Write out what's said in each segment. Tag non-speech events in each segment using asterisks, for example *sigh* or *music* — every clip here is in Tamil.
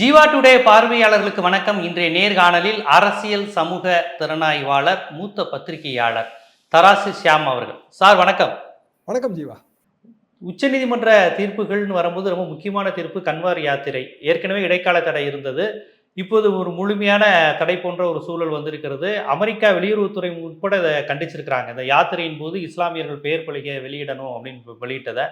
ஜீவா டுடே பார்வையாளர்களுக்கு வணக்கம். இன்றைய நேர்காணலில் அரசியல் சமூக திறனாய்வாளர் மூத்த பத்திரிகையாளர் தராசு ஷியாம் அவர்கள். சார் வணக்கம். வணக்கம் ஜீவா. உச்சநீதிமன்ற தீர்ப்புகள்னு வரும்போது ரொம்ப முக்கியமான தீர்ப்பு கன்வார் யாத்திரை. ஏற்கனவே இடைக்கால தடை இருந்தது. இப்போது ஒரு முழுமையான தடை போன்ற ஒரு சூழல் வந்திருக்கிறது. அமெரிக்கா வெளியுறவுத்துறை உட்பட இதை கண்டிச்சிருக்கிறாங்க. இந்த யாத்திரையின் போது இஸ்லாமியர்கள் பெயர் பலகை வெளியிடணும் அப்படின்னு வெளியிட்டதை.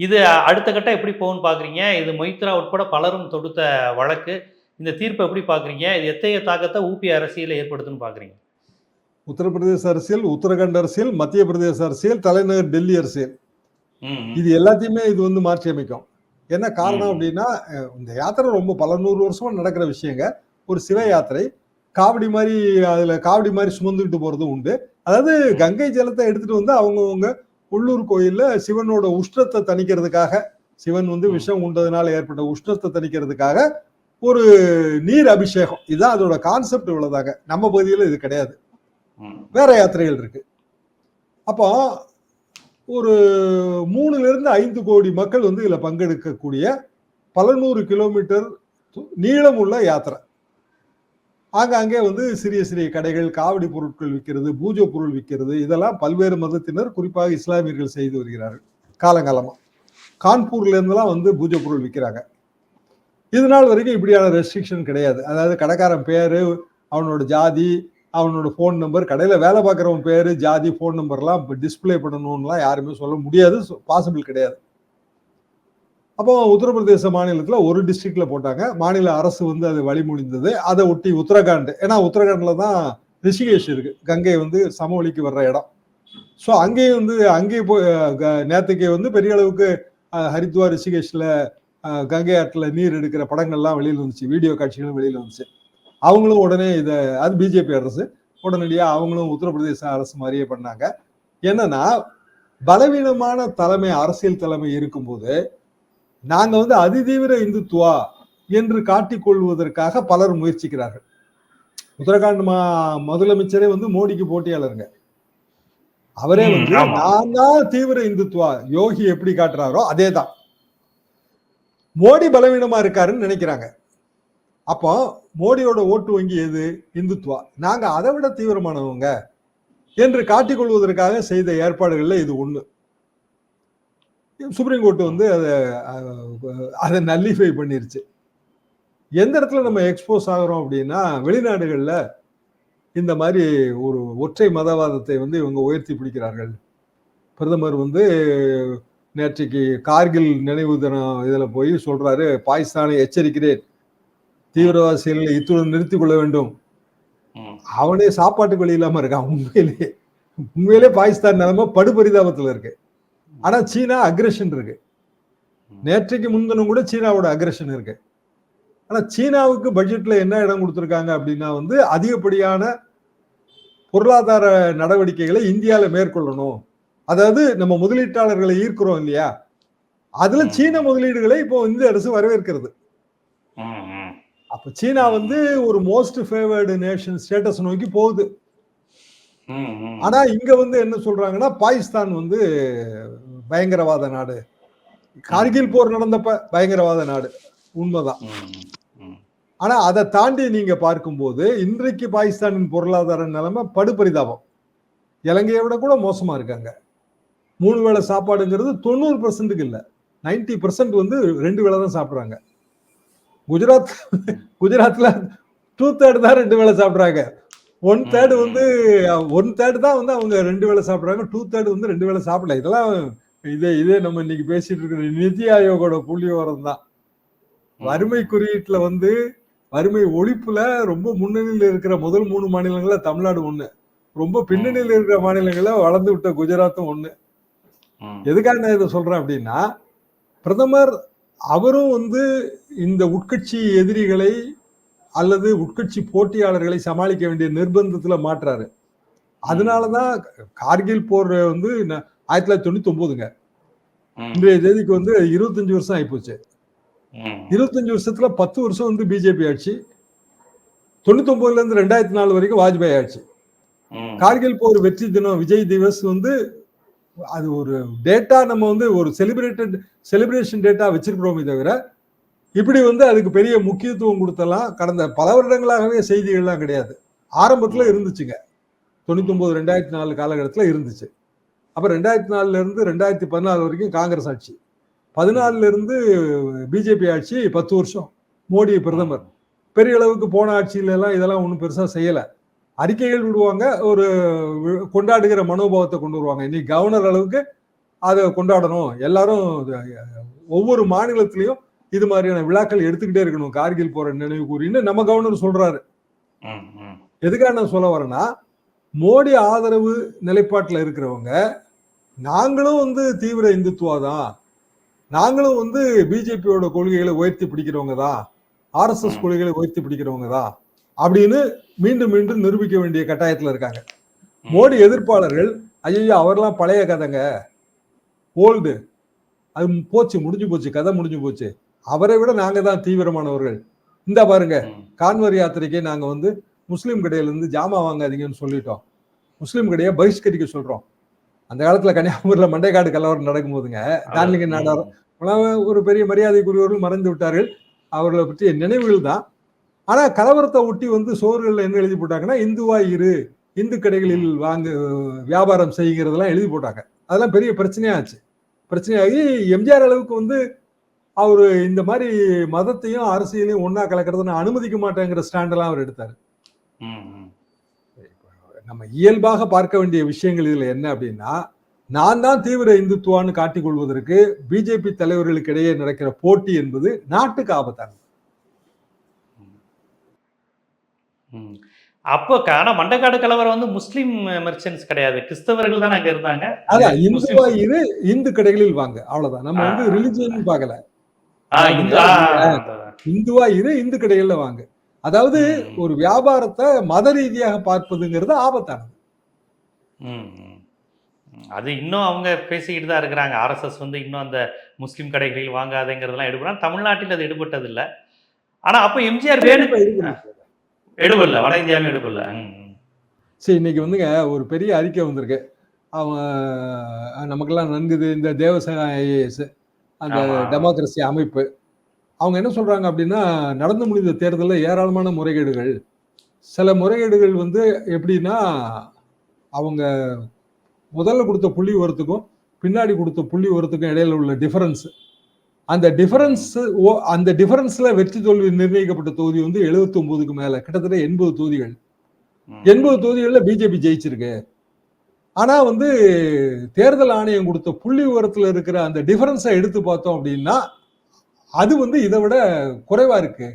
இது அடுத்த கட்டம் எப்படி போகும்னு பார்க்குறீங்க இது மொய்த்ரா உட்பட பலரும் தொடுத்த வழக்கு. இந்த தீர்ப்பை எப்படி பார்க்குறீங்க இது எத்தகைய தாக்கத்தை ஊபி அரசியல ஏற்படுத்துன்னு பார்க்குறீங்க உத்தரப்பிரதேச அரசியல் உத்தரகண்ட் அரசியல் மத்திய பிரதேச அரசியல் தலைநகர் டெல்லி அரசியல். இது எல்லாத்தையுமே இது வந்து மாற்றி அமைக்கும். என்ன காரணம். அப்படின்னா இந்த யாத்திரை ரொம்ப பல நூறு வருஷமா நடக்கிற விஷயங்க. ஒரு சிவ யாத்திரை. காவடி மாதிரி அதுல காவடி மாதிரி சுமந்துக்கிட்டு போறதும் உண்டு. அதாவது கங்கை ஜலத்தை எடுத்துட்டு வந்து அவங்கவங்க உள்ளூர் கோயில்ல சிவனோட உஷ்ணத்தை தணிக்கிறதுக்காக சிவன் வந்து. விஷம் உண்டதுனால ஏற்பட்ட உஷ்ணத்தை தணிக்கிறதுக்காக ஒரு நீர் அபிஷேகம். இதுதான் அதோட கான்செப்ட் இவ்வளவுதாங்க. நம்ம பகுதியில் இது கிடையாது. வேற யாத்திரைகள் இருக்கு. அப்போ ஒரு மூணுல இருந்து ஐந்து கோடி மக்கள் வந்து இதுல பங்கெடுக்கக்கூடிய பல நூறு கிலோமீட்டர் நீளமுள்ள யாத்திரை. ஆங்காங்கே வந்து சிறிய சிறிய கடைகள் காவடி பொருட்கள் விற்கிறது பூஜை பொருள் விற்கிறது இதெல்லாம் பல்வேறு மதத்தினர் குறிப்பாக இஸ்லாமியர்கள் செய்து வருகிறார்கள் காலங்காலமாக கான்பூர்லேருந்துலாம் வந்து பூஜை பொருள் விற்கிறாங்க. இது நாள் வரைக்கும் இப்படியான ரெஸ்ட்ரிக்ஷன் கிடையாது. அதாவது கடைக்காரன் பேர் அவனோட ஜாதி அவனோட ஃபோன் நம்பர் கடையில் வேலை பார்க்குறவன் பேர் ஜாதி ஃபோன் நம்பர்லாம் இப்போ டிஸ்ப்ளே பண்ணணும்லாம் யாருமே சொல்ல முடியாது. பாசிபிள் கிடையாது. அப்போ உத்தரப்பிரதேச மாநிலத்தில் ஒரு டிஸ்ட்ரிக்ட்ல போட்டாங்க. மாநில அரசு வந்து அது வழிமொழிந்தது. அதை ஒட்டி உத்தரகாண்ட். ஏன்னா உத்தரகாண்டில் தான் ரிஷிகேஷ் இருக்கு. கங்கை வந்து சமவெளிக்கு வர்ற இடம். ஸோ அங்கேயும் வந்து அங்கேயும் போய் க- வந்து பெரிய அளவுக்கு ஹரித்வார் ரிஷிகேஷில் கங்கை ஆற்றில் நீர் எடுக்கிற படங்கள்லாம் வெளியில் வந்துச்சு. வீடியோ காட்சிகளும் வெளியில் வந்துச்சு. அவங்களும் உடனே இதை அது பிஜேபி அரசு. உடனடியாக அவங்களும் உத்தரப்பிரதேச அரசு மாதிரியே பண்ணாங்க. என்னன்னா பலவீனமான தலைமை அரசியல் தலைமை இருக்கும்போது நாங்க வந்து அதிதீவிர இந்துத்துவா என்று காட்டிக் கொள்வதற்காக பலர் முயற்சிக்கிறார்கள். உத்தரகாண்ட் மா முதலமைச்சரே வந்து மோடிக்கு போட்டியாளருங்க. அவரே வந்து. நான் தான் தீவிர இந்துத்துவா யோகி எப்படி காட்டுறாரோ அதே தான் மோடி பலவீனமா இருக்காருன்னு நினைக்கிறாங்க. அப்போ மோடியோட ஓட்டு வங்கி எது? இந்துத்துவா. நாங்க அதை விட தீவிரமானவங்க என்று காட்டிக்கொள்வதற்காக செய்த ஏற்பாடுகள்ல இது ஒண்ணு. சுப்ரீம் கோர்ட் வந்து அதை அதை நல்லிஃபை பண்ணிருச்சு. எந்த இடத்துல நம்ம எக்ஸ்போஸ் ஆகிறோம் அப்படின்னா வெளிநாடுகள்ல இந்த மாதிரி ஒரு ஒற்றை மதவாதத்தை வந்து இவங்க உயர்த்தி பிடிக்கிறார்கள். பிரதமர் வந்து நேற்றைக்கு கார்கில் நினைவு தினம் இதுல போய் சொல்றாரு பாகிஸ்தானை எச்சரிக்கிறேன். தீவிரவாத இத்துடன் நிறுத்திக் கொள்ள வேண்டும். அவனே சாப்பாட்டுக்கு வழி இல்லாம இருக்கான் உண்மையிலே. உண்மையிலே பாகிஸ்தான் நிலைமை படுபரிதாபத்துல இருக்கு. ஆனா சீனா அக்ரஷன் இருக்கு. நேற்றைக்கு முன்தினம் கூட சீனாவோட அக்ரஷன் இருக்கு. ஆனா சீனாவுக்கு பட்ஜெட்ல என்ன இடம் கொடுத்திருக்காங்க அப்படின்னா வந்து அதிகப்படியான பொருளாதார நடவடிக்கைகளை இந்தியால மேற்கொள்ளணும். அதாவது நம்ம முதலீட்டாளர்களை ஈர்க்கிறோம் இல்லையா? அதுல. சீன முதலீடுகளை இப்போ இந்திய அரசு வரவேற்கிறது. அப்ப சீனா வந்து ஒரு மோஸ்ட் ஃபேவர்டு நேஷன் ஸ்டேட்டஸ் நோக்கி போகுது. ஆனா இங்க வந்து என்ன சொல்றாங்கன்னா பாகிஸ்தான் வந்து பயங்கரவாத நாடு. கார்கில் போர் நடந்தப்ப பயங்கரவாத நாடு. உண்மைதான். ஆனா அதை தாண்டி நீங்க பார்க்கும்போது இன்றைக்கு பாகிஸ்தானின் பொருளாதார நிலைமை படுபரிதாபம். இலங்கையை விட கூட மோசமா இருக்காங்க. மூணு வேளை சாப்பாடுங்கிறது தொண்ணூறு பர்சன்ட்டுக்கு இல்ல. நைன்டி பர்சன்ட் வந்து ரெண்டு வேளை தான் சாப்பிடுறாங்க. குஜராத் குஜராத்ல டூ தேர்ட் தான் ரெண்டு வேளை சாப்பிடுறாங்க. ஒன் தேர்ட் வந்து ஒன் தேர்ட் தான் வந்து அவங்க ரெண்டு வேளை சாப்பிடுறாங்க. டூ தேர்ட் வந்து ரெண்டு வேளை சாப்பிடல. இதெல்லாம் இதே இதே நம்ம இன்னைக்கு பேசிட்டு இருக்கிற நிதி ஆயோகோட புள்ளி விவரம் தான் வறுமை குறியீட்டுல வந்து வறுமை ஒழிப்புல ரொம்ப முன்னணியில் இருக்கிற முதல் மூணு மாநிலங்கள்ல தமிழ்நாடு ஒண்ணு. ரொம்ப பின்னணியில் இருக்கிற மாநிலங்கள்ல வளர்ந்து விட்ட குஜராத்தும் ஒண்ணு. எதுக்காக நான் இதை சொல்றேன் அப்படின்னா பிரதமர் அவரும் வந்து இந்த உட்கட்சி எதிரிகளை அல்லது உட்கட்சி போட்டியாளர்களை சமாளிக்க வேண்டிய நிர்பந்தத்துல மாட்டுறாரு அதனாலதான் கார்கில் போர் வந்து ஆயிரத்தி தொள்ளாயிரத்தி தொண்ணூத்தி ஒன்பதுங்க இன்றைய தேதிக்கு வந்து இருபத்தஞ்சு வருஷம் ஆயிப்போச்சு. இருபத்தஞ்சு வருஷத்துல பத்து வருஷம் வந்து பிஜேபி ஆட்சி தொண்ணூத்தி ஒன்பதுல இருந்து ரெண்டாயிரத்தி நாலு வரைக்கும் வாஜ்பாய் ஆட்சி கார்கில் போர் வெற்றி தினம் விஜய் திவஸ் வந்து அது ஒரு டேட்டா நம்ம வந்து ஒரு செலிப்ரேட்டட் செலிப்ரேஷன் டேட்டா வச்சிருக்கிறோமே தவிர இப்படி வந்து அதுக்கு பெரிய முக்கியத்துவம் கொடுத்தெல்லாம் கடந்த பல வருடங்களாகவே செய்திகள்லாம் கிடையாது. ஆரம்பத்துல இருந்துச்சுங்க. தொண்ணூத்தொன்பது ரெண்டாயிரத்தி நாலு காலகட்டத்தில் இருந்துச்சு. அப்ப ரெண்டாயிரத்தி நாலுல இருந்து ரெண்டாயிரத்தி பதினாலு வரைக்கும் காங்கிரஸ் ஆட்சி. பதினாலுல இருந்து பிஜேபி ஆட்சி பத்து வருஷம். மோடி பிரதமர். பெரிய அளவுக்கு போன ஆட்சியில எல்லாம் இதெல்லாம் ஒன்றும் பெருசா செய்யல. அறிக்கைகள் விடுவாங்க ஒரு கொண்டாடுகிற மனோபாவத்தை கொண்டு வருவாங்க. இன்னைக்கு கவர்னர் அளவுக்கு அதை கொண்டாடணும். எல்லாரும் ஒவ்வொரு மாநிலத்திலையும் இது மாதிரியான விழாக்கள் எடுத்துக்கிட்டே இருக்கணும். கார்கில் போற நினைவு கூறின்னு நம்ம கவர்னர் சொல்றாரு. எதுக்காக நான் சொல்ல வரேன்னா மோடி ஆதரவு நிலைப்பாட்டில் இருக்கிறவங்க நாங்களும் வந்து தீவிர இந்துத்துவா தான் நாங்களும் வந்து பிஜேபியோட கொள்கைகளை உயர்த்தி பிடிக்கிறவங்க தான் ஆர்எஸ்எஸ். கொள்கைகளை உயர்த்தி பிடிக்கிறவங்க தான் அப்படின்னு மீண்டும் மீண்டும் நிரூபிக்க வேண்டிய கட்டாயத்துல இருக்காங்க. மோடி எதிர்ப்பாளர்கள் ஐயோ அவர்லாம் பழைய கதைங்க ஓல்டு அது போச்சு முடிஞ்சு போச்சு கதை முடிஞ்சு போச்சு அவரை விட நாங்க தான் தீவிரமானவர்கள் இந்த பாருங்க. கான்வர் யாத்திரைக்கே நாங்க வந்து முஸ்லீம் கடையில இருந்து ஜாமா வாங்காதீங்கன்னு சொல்லிட்டோம். முஸ்லீம் கடையை பகிஷ்கரிக்க சொல்றோம். அந்த காலத்துல கன்னியாகுமரியில மண்டைக்காடு கலவரம் நடக்கும் போதுங்க தான்லிங்க நாடார் ஒரு பெரிய மரியாதைக்குரியவர்கள் மறைந்து விட்டார்கள். அவர்களை பற்றிய நினைவுகள் தான். ஆனா கலவரத்தை ஒட்டி வந்து சோறுகள்ல என்ன எழுதி போட்டாங்கன்னா இந்துவா இரு இந்து கடைகளில் வாங்க வியாபாரம் செய்கிறதெல்லாம் எழுதி போட்டாங்க. அதெல்லாம் பெரிய பிரச்சனையாச்சு. பிரச்சனையாகி எம்ஜிஆர் அளவுக்கு வந்து அவரு இந்த மாதிரி மதத்தையும் அரசியலையும் ஒண்ணா கலக்கிறத நான் அனுமதிக்க மாட்டேங்கிற ஸ்டாண்டெல்லாம் அவர் எடுத்தாரு. நம்ம இயல்பாக பார்க்க வேண்டிய விஷயங்கள் இதுல என்ன அப்படின்னா நான் தான் தீவிர இந்துத்துவான்னு காட்டிக் கொள்வதற்கு பிஜேபி தலைவர்களுக்கு இடையே நடக்கிற போட்டி என்பது நாட்டுக்கு ஆபத்தானது. அப்போ ஆனா மண்டக்காடு கலவரம் வந்து முஸ்லீம் மெர்ச்சன்ட்ஸ் கிடையாது. கிறிஸ்தவர்கள் தான் அங்க இருந்தாங்க? அதான் இந்துவா இரு இந்து கடைகளில் வாங்க. அவ்வளவுதான். நம்ம வந்து. ரிலிஜியன் பார்க்கல. இந்த- இந்துவா இரு இந்து கடைகள்ல வாங்க. அதாவது. ஒரு வியாபாரத்தை மத ரீதியாக பார்ப்பதுங்கிறது ஆபத்தானது. அது இன்னும் அவங்க பேசிக்கிட்டு தான் இருக்கிறாங்க ஆர்எஸ்எஸ் வந்து இன்னும் அந்த முஸ்லீம் கடைகளில் வாங்காதேங்கிறதெல்லாம் எடுபடுறாங்க தமிழ்நாட்டில் அது எடுபட்டது இல்ல ஆனா அப்போ எம்ஜிஆர் வேணு இப்ப இருக்கு. எடுபடல வட இந்தியாவிலும் எடுபடல. சரி இன்னைக்கு வந்துங்க ஒரு பெரிய அறிக்கை வந்திருக்கு அவன் நமக்கெல்லாம் நன்குது இந்த தேவசேனா ஐஏஎஸ் அந்த. டெமோக்ரஸி அமைப்பு அவங்க என்ன சொல்றாங்க அப்படின்னா நடந்து முடிந்த தேர்தலில் ஏராளமான முறைகேடுகள். சில முறைகேடுகள் வந்து எப்படின்னா அவங்க முதல்ல கொடுத்த புள்ளி உரத்துக்கும் பின்னாடி கொடுத்த புள்ளி உரத்துக்கும் இடையில உள்ள டிஃபரன்ஸ் அந்த டிஃபரன்ஸ் அந்த டிஃபரன்ஸ்ல வெற்றி தோல்வி நிர்ணயிக்கப்பட்ட தொகுதி வந்து 79 ஒன்பதுக்கு மேல கிட்டத்தட்ட எண்பது தொகுதிகள். எண்பது தொகுதிகள்ல பிஜேபி ஜெயிச்சிருக்கு. ஆனா வந்து தேர்தல் ஆணையம் கொடுத்த புள்ளி விவரத்துல இருக்கிற அந்த டிஃபரன்ஸை எடுத்து பார்த்தோம் அப்படின்னா அது வந்து இதை விட குறைவா இருக்கு.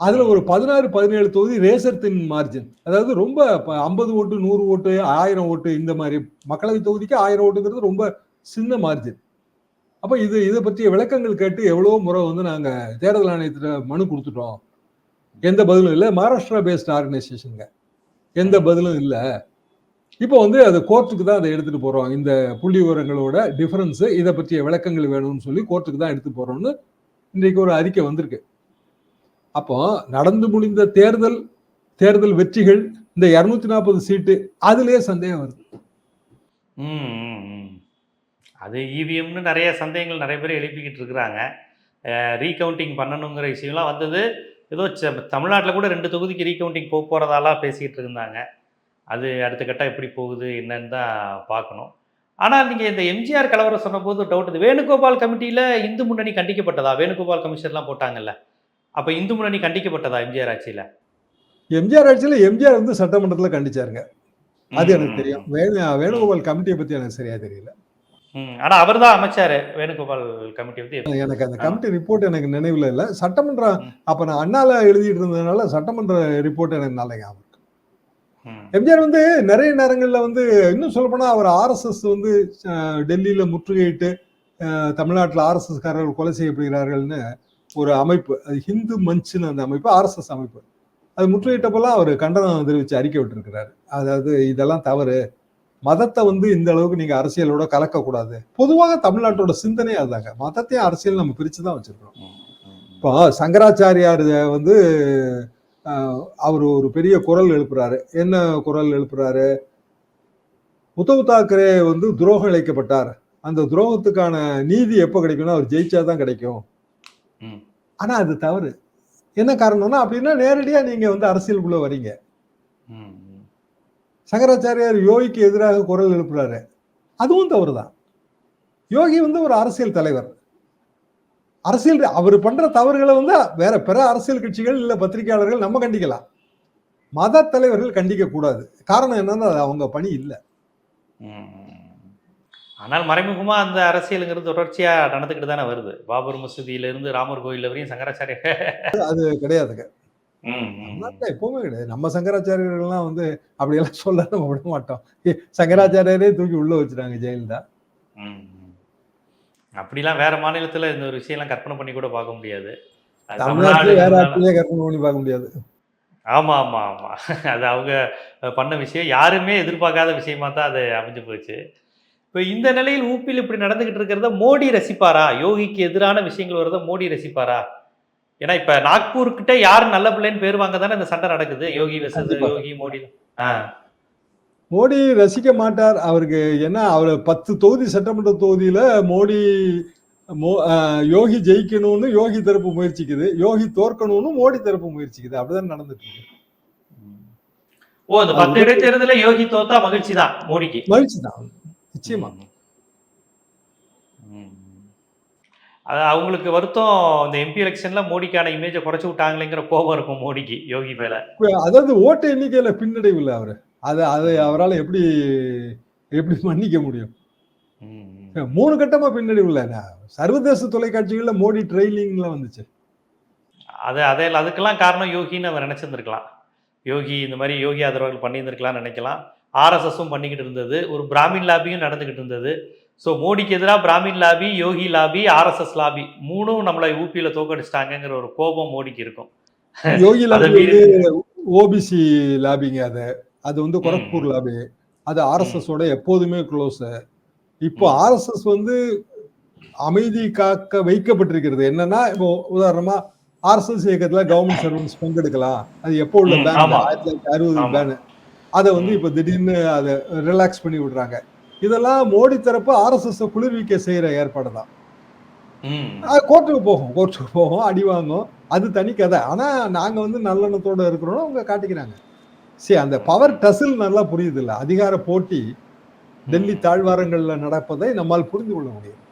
அதுல ஒரு பதினாறு பதினேழு தொகுதி ரேசர் தின் மார்ஜின் அதாவது ரொம்ப ஐம்பது ஓட்டு நூறு ஓட்டு ஆயிரம் ஓட்டு இந்த மாதிரி மக்களவை தொகுதிக்கு ஆயிரம் ஓட்டுங்கிறது ரொம்ப சின்ன மார்ஜின் அப்ப இது இதை பற்றிய விளக்கங்கள் கேட்டு எவ்வளவோ முறை வந்து நாங்க தேர்தல் ஆணையத்துல மனு கொடுத்துட்டோம். எந்த பதிலும் இல்லை. மகாராஷ்டிரா பேஸ்ட் ஆர்கனைசேஷனுங்க எந்த பதிலும் இல்லை. இப்போ வந்து அது கோர்ட்டுக்கு தான் அதை எடுத்துட்டு போறோம் இந்த புள்ளி விவரங்களோட டிஃபரன்ஸ் இதை பற்றிய விளக்கங்கள் வேணும்னு சொல்லி கோர்ட்டுக்கு தான் எடுத்து போறோம்னு இன்றைக்கு ஒரு அறிக்கை வந்திருக்கு. அப்போ நடந்து முடிந்த தேர்தல் தேர்தல் வெற்றிகள் இந்த இருநூத்தி நாற்பது சீட்டு அதுலயே சந்தேகம் வருது. அது இவிஎம்னு நிறைய சந்தேகங்கள் நிறைய பேர் எழுப்பிக்கிட்டு இருக்கிறாங்க. ரீகவுண்டிங் பண்ணணுங்கிற விஷயம்லாம் வந்தது. ஏதோ தமிழ்நாட்டில் கூட ரெண்டு தொகுதிக்கு ரீகவுண்டிங் போக போகிறதாலாம் பேசிக்கிட்டு இருந்தாங்க. அது அடுத்த கட்டம் எப்படி போகுது என்னன்னு தான் பார்க்கணும். ஆனால் நீங்கள் இந்த எம்ஜிஆர் கலவரம் சொன்னபோது டவுட் இது வேணுகோபால் கமிட்டியில் இந்து முன்னணி கண்டிக்கப்பட்டதா? வேணுகோபால் கமிஷன்லாம் போட்டாங்கல்ல. அப்போ இந்து முன்னணி கண்டிக்கப்பட்டதா எம்ஜிஆர் ஆட்சியில்? எம்ஜிஆர் ஆட்சியில எம்ஜிஆர் வந்து சட்டமன்றத்துல கண்டிச்சாருங்க. அது எனக்கு தெரியும். வேணு வேணுகோபால் கமிட்டியை பத்தி எனக்கு சரியா தெரியல. ஆனால் அவர் தான் அமைச்சார் வேணுகோபால் கமிட்டி வந்து எனக்கு அந்த. கமிட்டி ரிப்போர்ட் எனக்கு நினைவுல இல்ல. சட்டமன்ற ம். அப்ப நான் அண்ணால எழுதிட்டு இருந்ததுனால சட்டமன்ற ரிப்போர்ட் எனக்கு நல்ல ஞாபகம் எம்ஜிஆர் வந்து நிறைய நேரங்கள்ல வந்து இன்னும் சொல்ல போனா அவர் ஆர்எஸ்எஸ் வந்து டெல்லியில முற்றுகையிட்டு தமிழ்நாட்டுல ஆர்எஸ்எஸ் காரர்கள் கொலை செய்யப்படுகிறார்கள்னு ஒரு அமைப்பு அது ஹிந்து மஞ்சுன்னு அந்த அமைப்பு ஆர்எஸ்எஸ் அமைப்பு. அது முற்றுகையிட்டப்பெல்லாம் அவர் கண்டனம் தெரிவிச்சு அறிக்கை விட்டுருக்கிறாரு. அதாவது இதெல்லாம் தவறு. மதத்தை வந்து இந்த அளவுக்கு நீங்க அரசியலோட கலக்கக்கூடாது. பொதுவாக தமிழ்நாட்டோட சிந்தனை அதுதாங்க. மதத்தையும் அரசியல் நம்ம பிரிச்சு தான் வச்சிருக்கோம். இப்போ சங்கராச்சாரியார் வந்து அவர் ஒரு பெரிய குரல் எழுப்புறாரு. என்ன குரல் எழுப்புறாரு? உத்தவ் தாக்கரே வந்து துரோகம் இழைக்கப்பட்டார். அந்த துரோகத்துக்கான நீதி எப்போ கிடைக்கும்னா அவர் ஜெயிச்சாதான் கிடைக்கும். ம். ஆனா அது தவறு. என்ன காரணம்னா அப்படின்னா நேரடியா நீங்க வந்து அரசியலுக்குள்ள வரீங்க. சங்கராச்சாரியார் யோகிக்கு எதிராக குரல் எழுப்புறாரு. அதுவும் தவறுதான். யோகி வந்து ஒரு அரசியல் தலைவர். அரசியல் அவர் பண்ற தவறுகளை வந்து வேற பிற அரசியல் கட்சிகள் இல்ல பத்திரிகையாளர்கள் நம்ம கண்டிக்கலாம். மத தலைவர்கள் கண்டிக்க கூடாது. காரணம் என்னன்னா அது அவங்க பணி இல்ல. ஆனால் மறைமுகமா அந்த அரசியலுங்கிறது தொடர்ச்சியா நடந்துக்கிட்டு தானே வருது. பாபர் மசூதியில இருந்து ராமர் கோயில் வரையும் சங்கராச்சாரிய அது கிடையாதுங்க. எப்பவுமே கிடையாது. நம்ம சங்கராச்சாரியர்கள்லாம் வந்து அப்படியெல்லாம் சொல்ல நம்ம விட மாட்டோம். சங்கராச்சாரியரே தூக்கி உள்ள வச்சுட்டாங்க ஜெயலலிதா. அப்படிலாம் வேற மாநிலத்துல இந்த ஒரு விஷயம்லாம் கற்பனை பண்ணி கூட பார்க்க முடியாது. தமிழ்நாட்டுல வேற தமிழ்நாடு ஆட்சியே கற்பனை பண்ணி பார்க்க முடியாது. ஆமா ஆமா ஆமா. அது அவங்க பண்ண விஷயம். யாருமே எதிர்பார்க்காத விஷயமா தான் அது அமைஞ்சு போச்சு. இப்போ இந்த நிலையில் ஊப்பியில் இப்படி நடந்துகிட்டு இருக்கிறத மோடி ரசிப்பாரா? யோகிக்கு எதிரான விஷயங்கள் வரத மோடி ரசிப்பாரா? ஏன்னா இப்ப நாக்பூர் கிட்ட யார் நல்ல பிள்ளைன்னு பேர் வாங்க தானே இந்த சண்டை நடக்குது. யோகி கண்டிப்பா. யோகி மோடி. ஆ. மோடி ரசிக்க மாட்டார். அவருக்கு என்ன அவர் பத்து தொகுதி சட்டமன்ற தொகுதியில மோடி மோ- யோகி ஜெயிக்கணும்னு யோகி தரப்பு முயற்சிக்குது. யோகி தோற்கணும்னு மோடி தரப்பு முயற்சிக்குது. அப்படிதான் நடந்துட்டு இருக்கு. ஓ இந்த பத்து இடைத்தேர்தல யோகி தோத்தா மகிழ்ச்சி தான் மோடிக்கு. மகிழ்ச்சி தான். நிச்சயமா. அவங்களுக்கு வருத்தம் இந்த எம்பி எலெக்ஷன்ல மோடிக்கான இமேஜை குறைச்சு விட்டாங்களேங்கிற கோபம் இருக்கும் மோடிக்கு யோகி மேல. அதாவது ஓட்டு எண்ணிக்கையில பின்னடைவு இல்லை அவரு. அதை அதை அவரால் எப்படி எப்படி மன்னிக்க முடியும். மூணு கட்டமா இல்லை நான் சர்வதேச தொலைக்காட்சிகள்ல மோடி ட்ரெயிலிங்ல வந்துச்சு. அது அதே அதுக்கெல்லாம் காரணம் யோகின்னு அவர் நினைச்சிருந்திருக்கலாம். யோகி இந்த மாதிரி யோகி ஆதரவாளர்கள் பண்ணியிருந்திருக்கலாம்னு நினைக்கலாம். ஆர்எஸ்எஸும் பண்ணிக்கிட்டு இருந்தது ஒரு பிராமின் லாபியும் நடந்துக்கிட்டு இருந்தது. ஸோ மோடிக்கு எதிராக Brahmin lobby Yogi lobby RSS lobby மூணும் நம்மளை ஊபியில் தோக்கடிச்சிட்டாங்கங்கிற ஒரு கோபம் மோடிக்கு இருக்கும். யோகி லாபி ஓபிசி லாபிங்க அது. அது வந்து கொரக்பூர் லாபி அது ஆர்எஸ்எஸ் ஓட எப்போதுமே க்ளோஸ் இப்போ. ஆர்எஸ்எஸ் வந்து அமைதி காக்க வைக்கப்பட்டிருக்கிறது. என்னன்னா இப்போ உதாரணமா ஆர்எஸ்எஸ் இயக்கத்துல கவர்மெண்ட் சர்வன்ஸ் பங்கெடுக்கலாம். அது எப்போ உள்ள பேன். ஆயிரத்தி தொள்ளாயிரத்தி அறுபது. பேன் அதை வந்து. இப்போ திடீர்னு அதை ரிலாக்ஸ் பண்ணி விடுறாங்க. இதெல்லாம் மோடி தரப்பு ஆர்எஸ்எஸ் குளிர்விக்க செய்யற ஏற்பாடு தான். கோர்ட்டுக்கு போகும். கோர்ட்டுக்கு போகும் அடி வாங்கும். அது தனி கதை. ஆனா நாங்க வந்து நல்லெண்ணத்தோட இருக்கிறோம். அவங்க காட்டிக்கிறாங்க. சரி அந்த பவர் டசில் நல்லா புரியுது இல்ல அதிகார போட்டி டெல்லி தாழ்வாரங்கள்ல நடப்பதை நம்மால் புரிந்து கொள்ள முடியும்.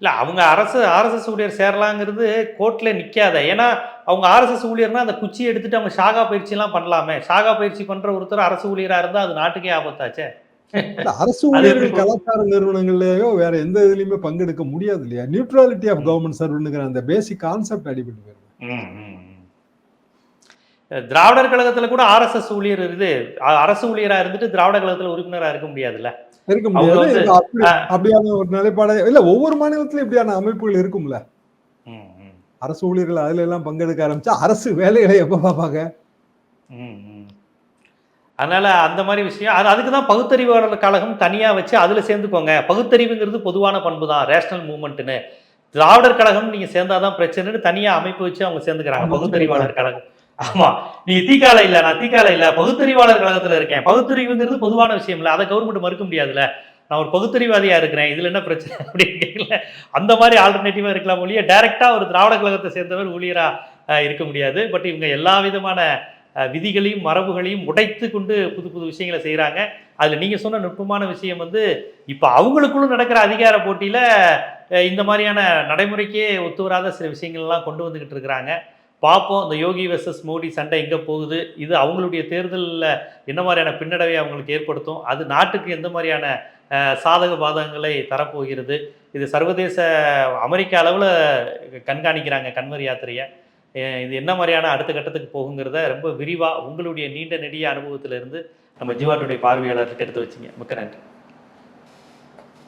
இல்ல அவங்க அரசு ஆர்எஸ்எஸ் ஊழியர் சேரலாங்கிறது கோர்ட்ல நிக்காத. ஏன்னா அவங்க ஆர்எஸ்எஸ் ஊழியர்னா அந்த குச்சி எடுத்துட்டு அவங்க ஷாகா பயிற்சி எல்லாம் பண்ணலாமே. ஷாகா பயிற்சி பண்ற ஒருத்தர் அரசு ஊழியரா இருந்தா அது நாட்டுக்கே ஆபத்தாச்சே. *laughs* அரசு ஊழியர்கள் கலாச்சார நிறுவனங்கள்லயோ வேற எந்த இதுலயுமே பங்கெடுக்க முடியாது இல்லையா? நியூட்ரலிட்டி ஆஃப் கவர்மெண்ட் சர்வன்ட்ங்கிற அந்த பேசிக் கான்செப்ட் அடிபட்டு. திராவிடர் கழகத்துல கூட ஆர்எஸ்எஸ் ஊழியர் இது அரசு ஊழியரா இருந்துட்டு திராவிடர் கழகத்துல உறுப்பினரா இருக்க முடியாதுல்ல? இருக்க முடியாது. அப்படியான ஒரு நிலைப்பாடு இல்ல ஒவ்வொரு மாநிலத்திலும் இப்படியான அமைப்புகள் இருக்கும்ல. அரசு ஊழியர்கள் அதுல எல்லாம் பங்கெடுக்க ஆரம்பிச்சா அரசு வேலைகளை எப்ப பார்ப்பாங்க. அதனால அந்த மாதிரி விஷயம். அது அதுக்கு தான் பகுத்தறிவாளர் கழகம் தனியா வச்சு அதுல சேர்ந்துக்கோங்க. பகுத்தறிவுங்கிறது பொதுவான பண்பு தான். ரேஷனல் மூவ்மெண்ட்னு திராவிடர் கழகம் நீங்க சேர்ந்தாதான் பிரச்சனைன்னு தனியா அமைப்பு வச்சு அவங்க சேர்ந்துக்கிறாங்க. பகுத்தறிவாளர் கழகம். ஆமா. நீ தீக்கால இல்ல நான் தீக்கால இல்ல. பகுத்தறிவாளர் கழகத்துல இருக்கேன். பகுத்தறிவுங்கிறது பொதுவான விஷயம் இல்ல. அதை கவர்மெண்ட் மறுக்க முடியாதுல்ல. நான் ஒரு பகுத்தறிவாதியா இருக்கிறேன். இதுல என்ன பிரச்சனை அப்படின்னு கேட்கல அந்த மாதிரி ஆல்டர்னேட்டிவா இருக்கலாம் ஒழிய டைரக்டா ஒரு திராவிட கழகத்தை சேர்ந்தவர் ஊழியரா இருக்க முடியாது. பட் இவங்க எல்லா விதமான விதிகளையும் மரபுகளையும் உடைத்து கொண்டு புது புது விஷயங்களை செய்கிறாங்க அதில் நீங்கள் சொன்ன நுட்பமான விஷயம் வந்து இப்போ அவங்களுக்குள்ள நடக்கிற அதிகார போட்டியில் இந்த மாதிரியான நடைமுறைக்கே ஒத்து வராத சில விஷயங்கள்லாம் கொண்டு வந்துக்கிட்டு இருக்கிறாங்க. பார்ப்போம். இந்த யோகி வெர்சஸ் மோடி சண்டை எங்கே போகுது? இது அவங்களுடைய தேர்தலில் என்ன மாதிரியான பின்னடைவை அவங்களுக்கு ஏற்படுத்தும்? அது நாட்டுக்கு எந்த மாதிரியான சாதக பாதகங்களை தரப்போகிறது? இது சர்வதேச அமெரிக்க அளவில் கண்காணிக்கிறாங்க கண்வர் யாத்திரையை. இது என்ன மாதிரியான அடுத்த கட்டத்துக்கு போகுங்கிறத ரொம்ப விரிவாக உங்களுடைய நீண்ட நெடிய அனுபவத்திலிருந்து நம்ம ஜீவாட்டுடைய பார்வையாளர்கிட்ட எடுத்து வச்சிங்க. மிக்க நன்றி.